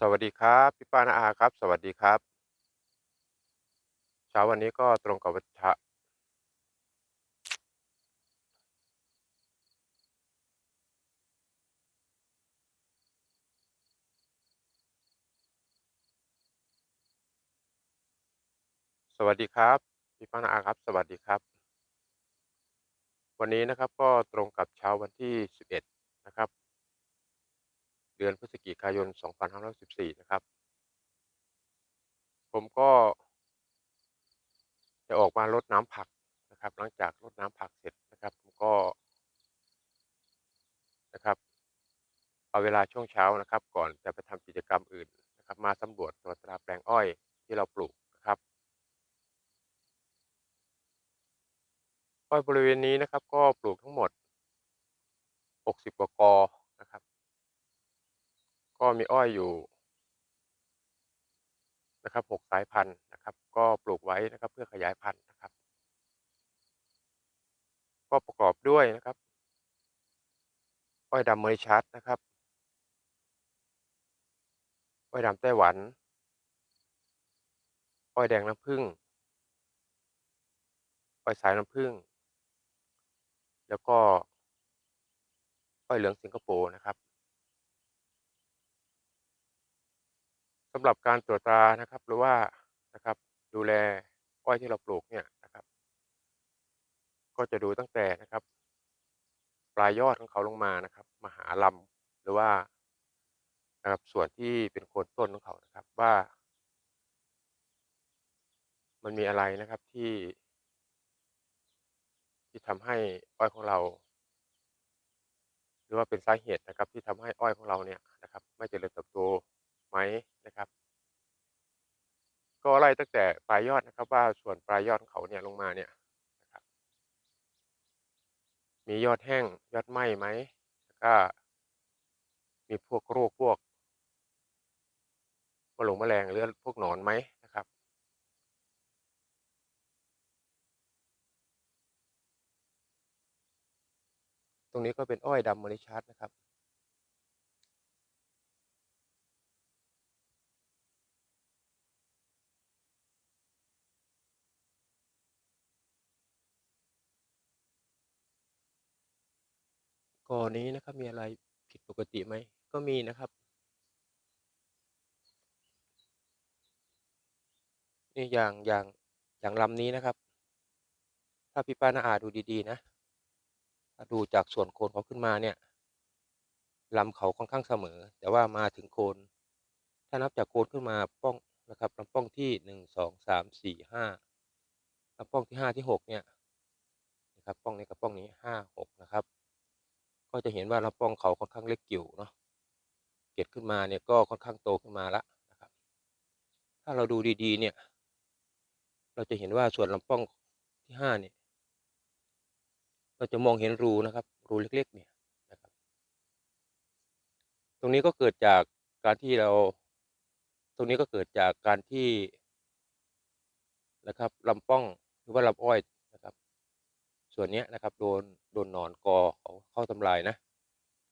สวัสดีครับพี่ป้านาอาครับ สวัสดีครับ เช้าวันนี้ก็ตรงกับวันช้าสวัสดีครับพี่ป้านาอาครับ สวัสดีครับ วันนี้นะครับก็ตรงกับเช้าวันที่ 11นะครับเดือนพฤศจิกายน 2514นะครับ ผมก็จะออกมารดน้ำผักนะครับ หลังจากรดน้ำผักเสร็จนะครับ ผมก็นะครับ เอาเวลาช่วงเช้านะครับ ก่อนจะไปทำกิจกรรมอื่นนะครับ มาสำรวจตรวจตราแปลงอ้อยที่เราปลูกนะครับอ้อยบริเวณนี้นะครับก็ปลูกทั้งหมด 60 กว่ากอนะครับ ก็มีอ้อยอยู่นะครับ6สายพันธุ์นะครับ ก็ปลูกไว้นะครับ เพื่อขยายพันธุ์นะครับ ก็ประกอบด้วยนะครับ อ้อยดำเมอริชัสนะครับ อ้อยดำไต้หวัน อ้อยแดงน้ำผึ้ง อ้อยสายน้ำผึ้ง แล้วก็ อ้อยเหลืองสิงคโปร์นะครับ สำหรับการตรวจตรานะครับ หรือว่านะครับดูแลอ้อยที่เราปลูกเนี่ยนะครับ ก็จะดูตั้งแต่นะครับ ปลายยอดของเขาลงมานะครับมาหาลำหรือว่านะครับส่วนที่เป็นโคนต้นของเขานะครับว่า มันมีอะไรนะครับที่ ที่ทำให้อ้อยของเรา หรือว่าเป็นสาเหตุนะครับ ที่ทำให้อ้อยของเราเนี่ยนะครับ ไม่เจริญเติบโต ไหมนะครับ ก็ไล่ตั้งแต่ปลายยอดนะครับ ว่าส่วนปลายยอดของเขาเนี่ยลงมาเนี่ยนะครับมียอดแห้งยอดไหมไหมแล้วก็ มีพวกโรคพวกมะหลงแมลงหรือพวกหนอนไหมนะครับ ตรงนี้ก็เป็นอ้อยดำมริชัสนะครับ อนี้นะครับมีอะไรผิดปกติไหมก็มีนะครับ นี่อย่างอย่างอย่างลำนี้นะครับ ถ้าพี่ป้านาอาดูดีๆนะถ้าดูจากส่วนโคนเขาขึ้นมาเนี่ยลำเขาค่อนข้างเสมอ แต่ว่ามาถึงโคน ถ้านับจากโคนขึ้นมาป้องนะครับลำป้องที่หนึ่งสองสามสี่ห้าลำป้องที่ห้าที่หกเนี่ยนะครับป้องนี้กับป้องนี้ห้าหกนะครับ ก็จะเห็นว่าลำป้องเขาค่อนข้างเล็กกิ่วเนาะเกล็ดขึ้นมาเนี่ยก็ค่อนข้างโตขึ้นมาละนะครับ ถ้าเราดูดีๆ เนี่ย เราจะเห็นว่าส่วนลำป้องที่ห้าเนี่ยเราจะมองเห็นรูนะครับ รูเล็กๆ เนี่ยนะครับ ตรงนี้ก็เกิดจากการที่เรา ตรงนี้ก็เกิดจากการที่นะครับลำป้องหรือว่าลำอ้อย ส่วนนี้นะครับโดนโดนหนอนกอเขาเข้าทำลายนะ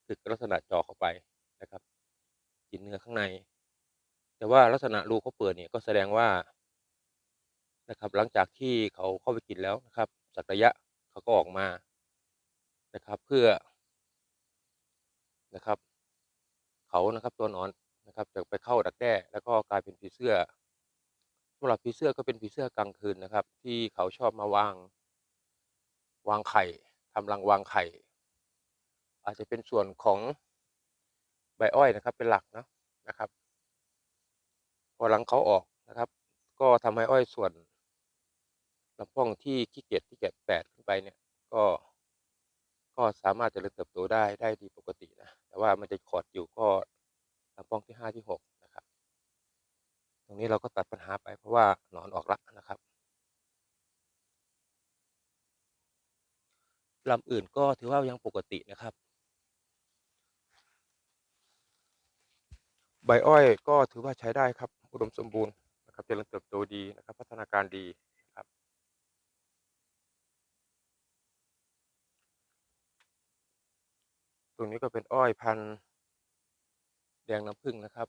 คือลักษณะจาะเข้าไปนะครับกินเนื้อข้างใน แต่ว่าลักษณะรูเขาเปิดเนี่ยก็แสดงว่านะครับหลังจากที่เขาเข้าไปกินแล้วนะครับ สักระยะเขาก็ออกมานะครับ เพื่อนะครับ เขานะครับตัวหนอนนะครับจะไปเข้าดักแด้แล้วก็กลายเป็นผีเสื้อสำหรับผีเสื้อก็เป็นผีเสื้อกลางคืนนะครับ ที่เขาชอบมาวาง วางไข่ทำรังวางไข่ อาจจะเป็นส่วนของใบอ้อยนะครับ เป็นหลักนะนะครับ พอหลังเขาออกนะครับ ก็ทำให้อ้อยส่วนลำป้องที่ขี้เกียจที่เกียจแตกขึ้นไปเนี่ย ก็ก็สามารถเจริญเติบโตได้ได้ดีปกตินะ แต่ว่ามันจะขอดอยู่ก็ลำป้องที่ห้าที่หกนะครับ ตรงนี้เราก็ตัดปัญหาไปเพราะว่าหนอนออกละ ลำอื่นก็ถือว่ายังปกตินะครับ ใบอ้อยก็ถือว่าใช้ได้ครับ อุดมสมบูรณ์นะครับเจริญเติบโตดีนะครับ พัฒนาการดีครับ ตรงนี้ก็เป็นอ้อยพันธ์แดงน้ำผึ้งนะครับ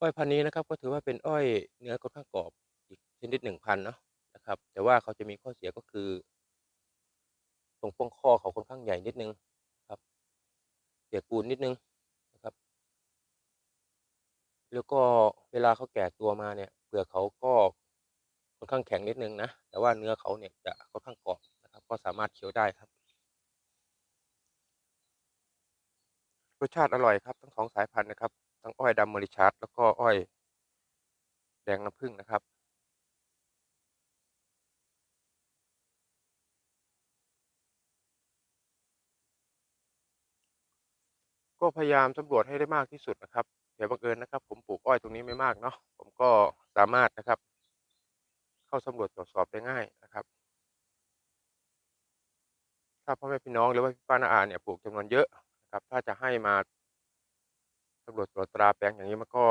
อ้อยพันนี้นะครับก็ถือว่าเป็นอ้อยเนื้อค่อนข้างกรอบอีกชนิดหนึ่งพันเนาะ นะครับ แต่ว่าเขาจะมีข้อเสียก็คือ ตรงป้องข้อเขาค่อนข้างใหญ่นิดนึงครับเปียกปูนนิดนึงนะครับ แล้วก็เวลาเขาแก่ตัวมาเนี่ยเปลือกเขาก็ค่อนข้างแข็งนิดนึงนะแต่ว่าเนื้อเขาเนี่ยจะค่อนข้างกรอบนะครับ ก็สามารถเคี้ยวได้ครับรสชาติอร่อยครับทั้งสองสายพันธุ์นะครับทั้งอ้อยดำมริชาร์ดแล้วก็อ้อยแดงน้ำผึ้งนะครับ ก็พยายามสำรวจให้ได้มากที่สุดนะครับแต่บังเอิญนะครับ ผมปลูกอ้อยตรงนี้ไม่มากเนาะผมก็สามารถนะครับ เข้าสำรวจตรวจสอบได้ง่ายนะครับ ถ้าพ่อแม่พี่น้องหรือว่าพี่ป้าน้าอาเนี่ยปลูกจำนวนเยอะนะครับ ถ้าจะให้มาสำรวจตรวจตราแปลงอย่างนี้มันก็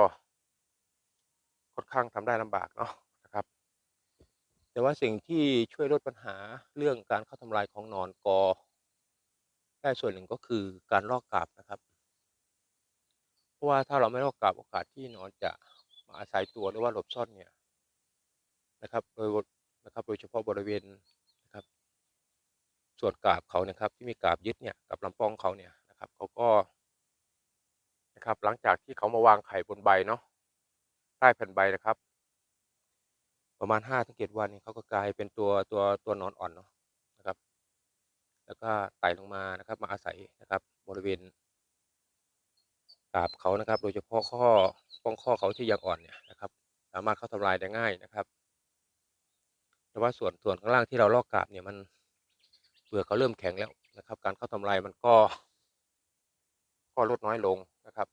ค่อนข้างทำได้ลำบากเนาะนะครับ แต่ว่าสิ่งที่ช่วยลดปัญหาเรื่องการเข้าทำลายของนอนกอได้ส่วนหนึ่งก็คือการลอกกาบนะครับ เพราะว่าถ้าเราไม่ลอกกาบโอกาสที่นอนจะมาอาศัยตัวหรือว่าหลบซ่อนเนี่ยนะครับโดยนะครับโดยเฉพาะบริเวณนะครับ ส่วนกาบเขานะครับ ที่มีกาบยึดเนี่ยกับลำป้องเขาเนี่ยนะครับเขาก็นะครับ หลังจากที่เขามาวางไข่บนใบเนาะใต้แผ่นใบนะครับ ประมาณห้าถึงเจ็ดวันเขาก็กลายเป็นตัวตัวตัวนอนอ่อนเนาะนะครับ แล้วก็ไต่ลงมานะครับ มาอาศัยนะครับ บริเวณ กาบเขานะครับ โดยเฉพาะข้อป้องข้อเขาที่ยังอ่อนเนี่ยนะครับ สามารถเข้าทำลายได้ง่ายนะครับ แต่ว่าส่วนส่วนข้างล่างที่เราลอกกาบเนี่ยมันเปลือกเขาเริ่มแข็งแล้วนะครับ การเข้าทำลายมันก็ ก็ลดน้อยลงนะครับ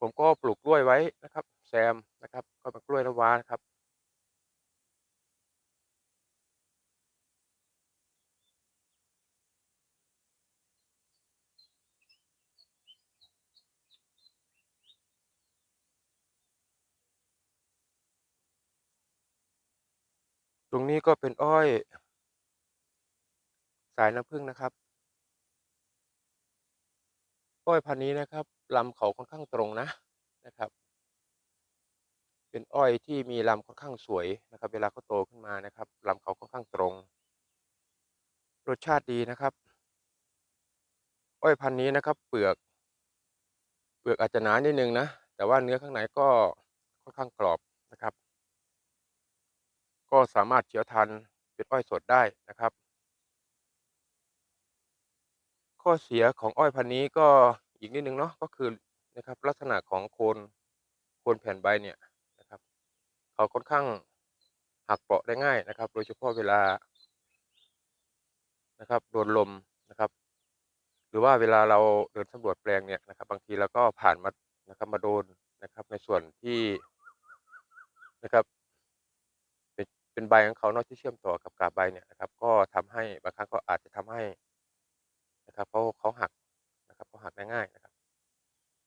ผมก็ปลูกกล้วยไว้นะครับ แซมนะครับ ก็เป็นกล้วยน้ำว้านะครับ ตรงนี้ก็เป็นอ้อย สายน้ำผึ้งนะครับ อยพันธุ์นี้นะครับลำเขาค่อนข้างตรงนะนะครับ เป็นอ้อยที่มีลำค่อนข้างสวยนะครับ เวลาเขาโตขึ้นมานะครับลำเขาค่อนข้างตรง รสชาติดีนะครับ อ้อยพันธุ์นี้นะครับ เปลือก เปลือกอาจจะหนานิดนึงนะแต่ว่าเนื้อข้างในก็ค่อนข้างกรอบนะครับ ก็สามารถเคี้ยวทานเป็นอ้อยสดได้นะครับ ข้อเสียของอ้อยพันธุ์นี้ก็ อีกนิดนึงเนาะก็คือนะครับลักษณะของโคนโคนแผ่นใบเนี่ยนะครับเขาค่อนข้างหักเปราะได้ง่ายนะครับ โดยเฉพาะเวลานะครับโดนลมนะครับ หรือว่าเวลาเราเดินสำรวจแปลงเนี่ยนะครับ บางทีเราก็ผ่านมานะครับมาโดนนะครับในส่วนที่นะครับเป็นเป็นใบของเขาเนาะที่เชื่อมต่อกับกาบใบเนี่ยนะครับ ก็ทำให้บางครั้งก็อาจจะทำให้นะครับเขาเขาหักนะครับเขาหักได้ง่ายนะครับ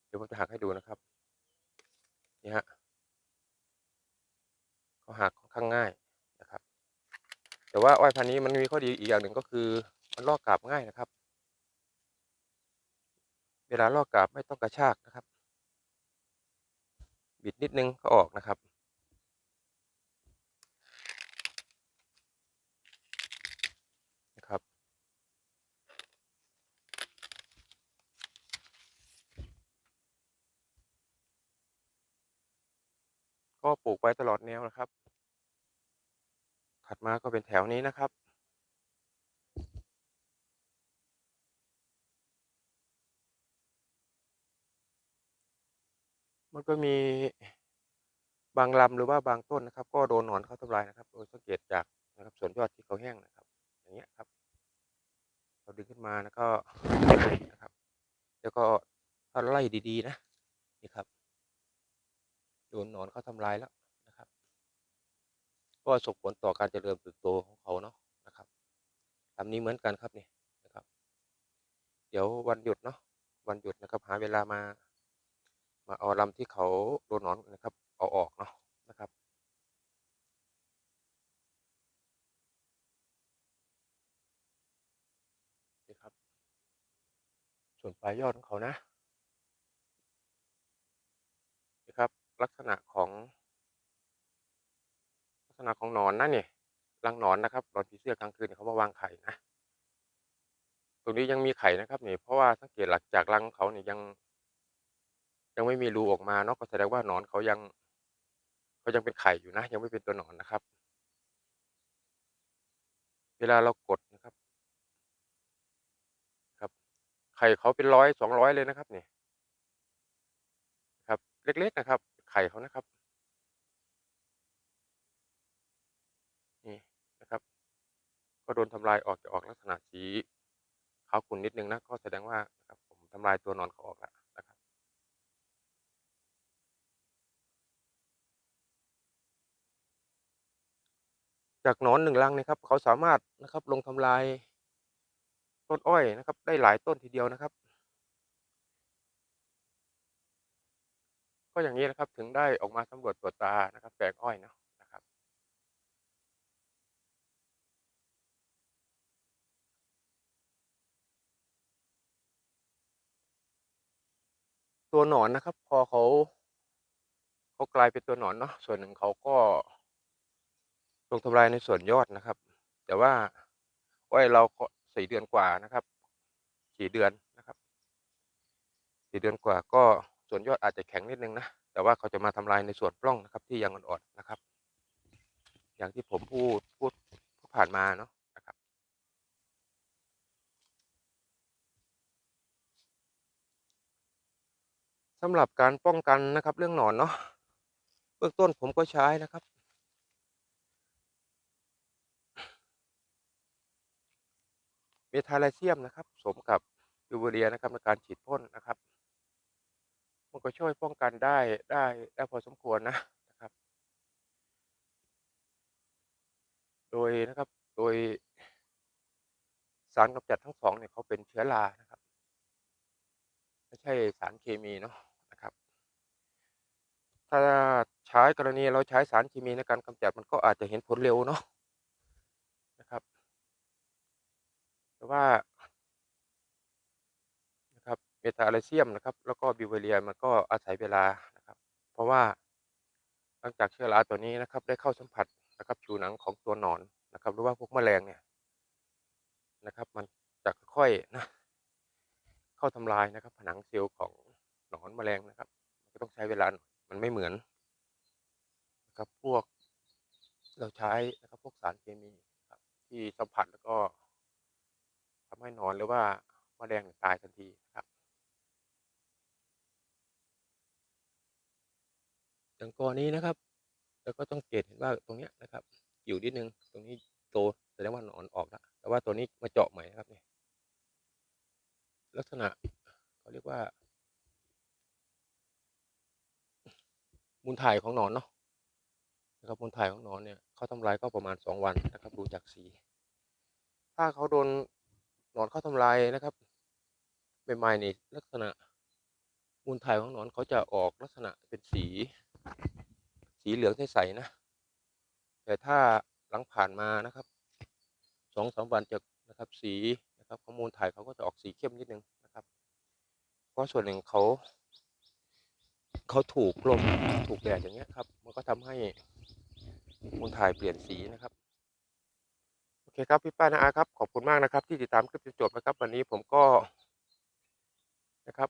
เดี๋ยวผมจะหักให้ดูนะครับนี่ฮะเขาหักค่อนข้างง่ายนะครับ แต่ ว่าอ้อยพันธุ์นี้มันมีข้อดีอีกอย่างหนึ่งก็คือ มันลอกกาบง่ายนะครับ เวลาลอกกาบไม่ต้องกระชากนะครับ บิดนิดนึงก็ออกนะครับนะครับก็ปลูกไว้ตลอดแนวนะครับ ถัดมาก็เป็นแถวนี้นะครับ มันก็มีบางลำหรือว่าบางต้นนะครับ ก็โดนหนอนเข้าทำลายนะครับ โดยสังเกตจากนะครับส่วนยอดที่เขาแห้งนะครับ อย่างเงี้ยครับ เราดึงขึ้นมาแล้วก็นะครับ แล้วก็ถ้าไล่ดีๆนะนี่ครับ โดนหนอนเขาทำลายแล้ว ก็ส่งผลต่อการเจริญเติบโตของเขาเนาะนะครับลำนี้เหมือนกันครับนี่นะครับ เดี๋ยววันหยุดเนาะวันหยุดนะครับ หาเวลามา มาเอาลำที่เขาโดนหนอนนะครับ เอาออกเนาะนะครับนี่ครับ ส่วนปลายยอดของเขานะนะครับ ลักษณะของ ณะของหนอนนะนี่รังหนอนนะครับหนอนผีเสื้อกลางคืนเนี่ยเขามาวางไข่นะตรงนี้ยังมีไข่นะครับนี่เพราะว่าสังเกตหลักจากรังเขาเนี่ยยัง ยังไม่มีรูออกมาเนาะก็แสดงว่าหนอนเขายังเขายังเป็นไข่อยู่นะ ยังไม่เป็นตัวหนอนนะครับ เวลาเรากดนะครับ ครับ ไข่เขาเป็นร้อยสองร้อยเลยนะครับนี่ครับ เล็กๆนะครับ ไข่เขานะครับ นี่นะครับ ก็ โดนทำลายออกจะออกลักษณะสีขาวขุ่นนิดนึงนะก็แสดงว่านะครับผมทำลายตัวนอนเขาออกแล้วนะครับ จากนอนหนึ่งรังนะครับ เขาสามารถนะครับลงทำลายต้นอ้อยนะครับ ได้หลายต้นทีเดียวนะครับ ก็อย่างนี้นะครับถึงได้ออกมาสำรวจตรวจตานะครับแปลงอ้อยเนาะนะครับ ตัวหนอนนะครับ พอเขาเขากลายเป็นตัวหนอนเนาะส่วนหนึ่งเขาก็ลงทำลายในส่วนยอดนะครับ แต่ว่าอ้อยเราสี่เดือนกว่านะครับสี่เดือนนะครับสี่เดือนกว่าก็ส่วนยอดอาจจะแข็งนิดนึงนะแต่ว่าเขาจะมาทำลายในส่วนปล้องนะครับ ที่ยังอ่อนๆนะครับ อย่างที่ผมพูดพูดผ่านมาเนาะนะครับ สำหรับการป้องกันนะครับเรื่องหนอนเนาะเบื้องต้นผมก็ใช้นะครับ เมทาไลเซียมนะครับสมกับยูเรียนะครับในการฉีดพ่นนะครับ มันก็ช่วยป้องกันได้ได้ได้พอสมควรนะนะครับ โดยนะครับโดยสารกำจัดทั้งสองเนี่ยเขาเป็นเชื้อรานะครับ ไม่ใช่สารเคมีเนาะ ถ้าใช้กรณีเราใช้สารเคมีในการกำจัดมันก็อาจจะเห็นผลเร็วเนาะนะครับ แต่ว่านะครับเมทาไลเซียมนะครับ แล้วก็บิวเวเรียมันก็อาศัยเวลานะครับ เพราะว่าหลังจากเชื้อราตัวนี้นะครับ ได้เข้าสัมผัสนะครับผิวหนังของตัวหนอนนะครับ หรือว่าพวกแมลงเนี่ยนะครับ มันจะค่อยๆนะเข้าทำลายนะครับ ผนังเซลล์ของหนอนแมลงนะครับมันก็ต้องใช้เวลาหน่อย มันไม่เหมือนนะครับพวกเราใช้นะครับพวกสารเคมีครับ ที่สัมผัสแล้วก็ทำให้นอนหรือว่าแมลงตายทันทีนะครับอย่างกรณีนะครับ แล้วก็ต้องเกตเห็นว่าตรงเนี้ยนะครับอยู่นิดนึงตรงนี้โตแสดงว่าหนอนออกแล้วแต่ว่าตัวนี้มาเจาะใหม่นะครับเนี่ยลักษณะเขาเรียกว่า มูลถ่ายของหนอนเนาะนะครับมูลถ่ายของหนอนเนี่ยเขาทำลายก็ประมาณสองวันนะครับ ดูจากสี ถ้าเขาโดนหนอนเข้าทำลายนะครับใหม่ๆนี่ลักษณะมูลถ่ายของหนอนเขาจะออกลักษณะเป็นสี สีเหลืองใสๆนะ แต่ถ้าหลังผ่านมานะครับสองสามวันจะนะครับสีนะครับของมูลถ่ายเขาก็จะออกสีเข้มนิดนึงนะครับเพราะส่วนหนึ่งเขา เขาถูกลมถูกแดดอย่างเงี้ยครับ มันก็ทำให้มูลถ่ายเปลี่ยนสีนะครับ โอเคครับพี่ป้านาอาครับ ขอบคุณมากนะครับ ที่ติดตามคลิปจนจบนะครับ วันนี้ผมก็นะครับ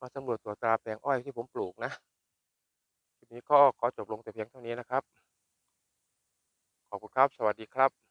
มาสำรวจตัวตราแปลงอ้อยที่ผมปลูกนะคลิปนี้ก็ขอจบลงแต่เพียงเท่านี้นะครับ ขอบคุณครับ สวัสดีครับ